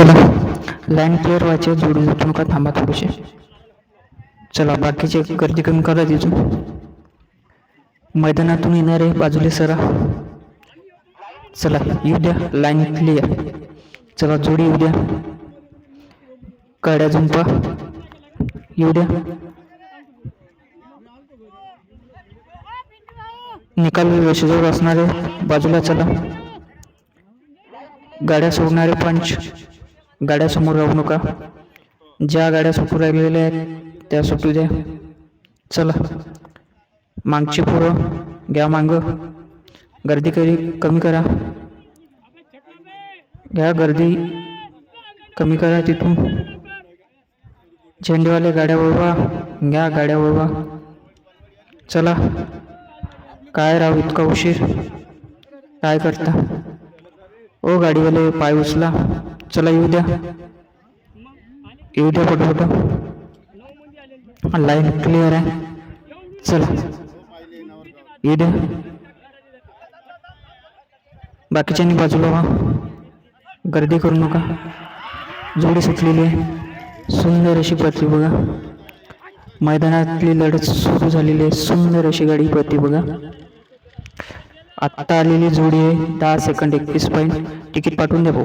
चला. Line clear व्हायचे आहे, जोडी नका थांबा थोडेसे. चला बाकीचे गर्दी कमी करा तिथून. मैदानातून येणारे बाजूले सरा. चला येऊ द्या लाईन क्लिअर चला जोडी येऊ द्या. काड्या झुंपा. येऊ द्या. निकाल वेशजवळ असणारे बाजूला चला. गाड्या सोडणारे पंच. गाड्या समोर राहू नका. ज्या गाड्या सुटू राहिलेल्या आहेत त्या सुटू द्या. चला. मागची पोरं घ्या मांग. गर्दी करी कमी करा. घ्या गर्दी कमी करा तिथून. झेंडेवाले गाड्या वळवा घ्या गाड्या वळवा. चला. काय राव इतका उशीर? काय करता? ओ गाडीवाले पाय उचला. चला येऊ द्या. येऊ द्या पटपट लाईन क्लिअर आहे. चला. येऊ द्या. बाकीच्यांनी बाजूला व्हा. गर्दी करू नका. जोडी सुटलेली आहे. सुंदर अशी पत्री बघा. मैदानातली लढत सुरू झालेली आहे. सुंदर अशी गाडी पत्री बघा. आत्ता आलेली जोडी आहे दहा सेकंड एकवीस पॉईंट तिकीट पाठवून द्या भाऊ.